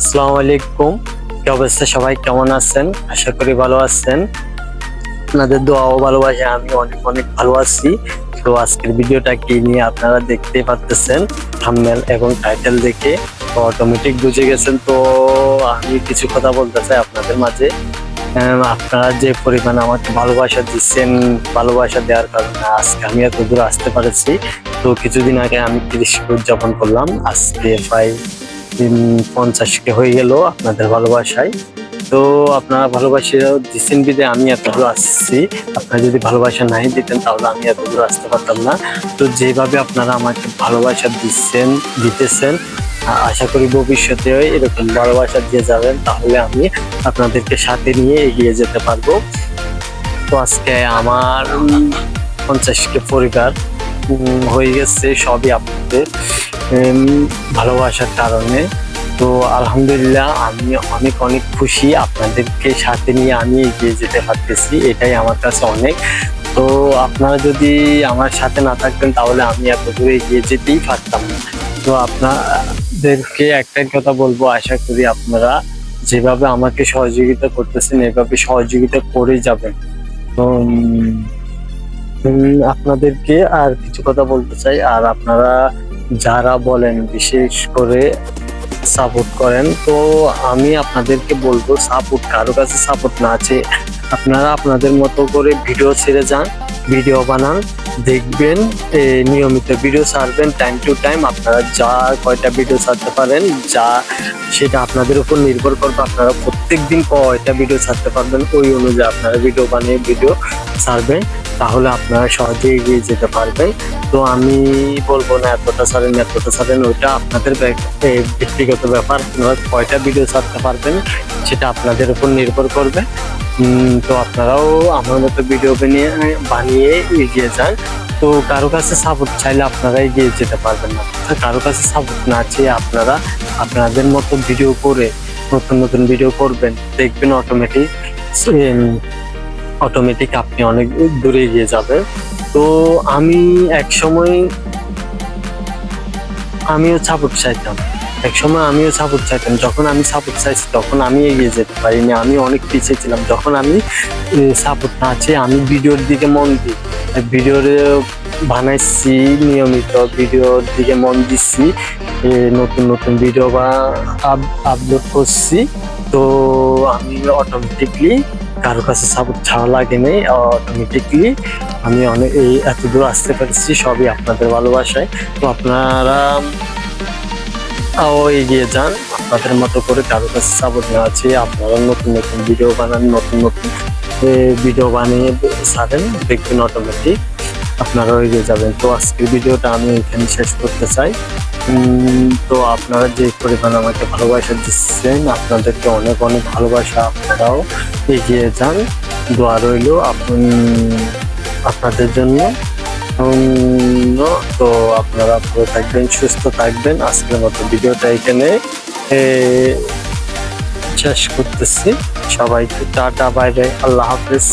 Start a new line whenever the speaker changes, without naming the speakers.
আসসালামু আলাইকুম। কি অবস্থা সবাই? কেমন আছেন? আশা করি ভালো আছেন। আপনাদের দোয়াও ভালোবাসা আমি অনেক অনেক ভালো আছি। তো আজকের ভিডিওটা কি নিয়ে আপনারা দেখতেই পাচ্ছেন থাম্বনেল এবং টাইটেল দেখে অটোমেটিক বুঝে গেছেন। তো আমি কিছু কথা বলতে চাই আপনাদের মাঝে। আপনারা যে পরিমাণ আমাকে ভালোবাসা দিচ্ছেন, ভালোবাসা দেওয়ার কারণে আজকে আমি এত দূর আসতে পারছি। তো কিছুদিন আগে আমি তিরিশ উদযাপন করলাম। আজকে প্রায় পঞ্চাশকে হয়ে গেল আপনাদের ভালোবাসায়। তো আপনারা ভালোবাসা দিচ্ছেন বিদে, আমি এত আসছি। আপনারা যদি ভালোবাসা নাই দিতেন, তাহলে আমি এত আসতে পারতাম না। তো যেভাবে আপনারা আমাকে ভালোবাসা দিচ্ছেন দিতেছেন আশা করি ভবিষ্যতে এরকম ভালোবাসা দিয়ে যাবেন, তাহলে আমি আপনাদেরকে সাথে নিয়ে এগিয়ে যেতে পারব। তো আজকে আমার পঞ্চাশকে পরিবার হয়ে গেছে সবই আপনাদের। ভালোবাসার কারণে। তো আলহামদুলিল্লাহ, আমি অনেক অনেক খুশি আপনাদেরকে সাথে নিয়ে আমি এগিয়ে যেতে পারতেছি, এটাই আমার কাছে অনেক। তো আপনারা যদি আমার সাথে না থাকতেন, তাহলে আমি এত দূরে এগিয়ে যেতেই পারতাম না। তো আপনাদেরকে একটাই কথা বলব, আশা করি আপনারা যেভাবে আমাকে সহযোগিতা করতেছেন, এভাবে সহযোগিতা করে যাবেন। তো আপনাদেরকে আর কিছু কথা বলতে চাই, আর আপনারা যারা বলেন, বিশেষ করে সাপোর্ট করেন, তো আমি আপনাদেরকে বলব সাপোর্ট কারও কাছে সাপোর্ট না আছে আপনারা আপনাদের মতো করে ভিডিও ছেড়ে যান ভিডিও বানান। দেখবেন নিয়মিত ভিডিও ছাড়বেন টাইম টু টাইম আপনারা যা কয়টা ভিডিও ছাড়তে পারেন, যা সেটা আপনাদের উপর নির্ভর করবে, আপনারা প্রত্যেক দিন কয়টা ভিডিও ছাড়তে পারবেন, ওই অনুযায়ী আপনারা ভিডিও বানিয়ে ভিডিও ছাড়বেন, তাহলে আপনারা সহজে এগিয়ে যেতে পারবেন। তো আমি বলব না এতটা ছাড়েন এতটা ছাড়েন, ওইটা আপনাদের ব্যক্তিগত ব্যাপার, আপনারা কয়টা ভিডিও ছাড়তে পারবেন, সেটা আপনাদের উপর নির্ভর করবে। তো আপনারাও আমার মতো ভিডিও বানিয়ে বানিয়ে এগিয়ে যান। তো কারও কাছে সাপোর্ট চাইলে আপনারা এগিয়ে যেতে পারবেন না। কারও কাছে সাপোর্ট না চেয়ে আপনারা আপনাদের মতো ভিডিও করে নতুন নতুন ভিডিও করবেন। দেখবেন অটোমেটিক অটোমেটিক আপনি অনেক দূরে এগিয়ে যাবেন। তো আমি এক সময়, আমিও সাপোর্ট চাইতাম। এক সময় আমিও সাপোর্ট চাইতাম। যখন আমি সাপোর্ট চাইছি, তখন আমি এগিয়ে যেতে পারিনি। আমি অনেক পিছিয়ে ছিলাম। যখন আমি সাপোর্ট না আছে আমি ভিডিওর দিকে মন দিই। ভিডিওর বানাইছি নিয়মিত। ভিডিওর দিকে মন দিচ্ছি নতুন নতুন ভিডিও বা আপলোড করছি। তো আমি অটোমেটিকলি কারও কাছে সাপোর্ট ছাড়া লাগে নেই। অটোমেটিকলি আমি অনেক, এই এত দূর আসতে পারছি। সবই আপনাদের ভালোবাসায়। তো আপনারা এগিয়ে যান। আপনাদের মতো করে কারও কাছে সাপোর্ট নেওয়া আছে আপনারা নতুন নতুন ভিডিও বানান, নতুন নতুন ভিডিও বানিয়ে ছাড়েন, দেখবেন অটোমেটিক আপনারাও এগিয়ে যাবেন। তো আজকের ভিডিওটা আমি এখানে শেষ করতে চাই। তো আপনারা যে পরিমাণ আমাকে ভালোবাসা দিচ্ছেন, আপনাদেরকে অনেক অনেক ভালোবাসা। আপনারাও এগিয়ে যান। দোয়া রইল আপন আপনাদের জন্য। তো আপনারা ভালো থাকবেন, সুস্থ থাকবেন। আজকের মতো ভিডিওটা এখানে শেষ করতেছি। সবাইকে টাটা বাইরে আল্লাহ হাফেজ।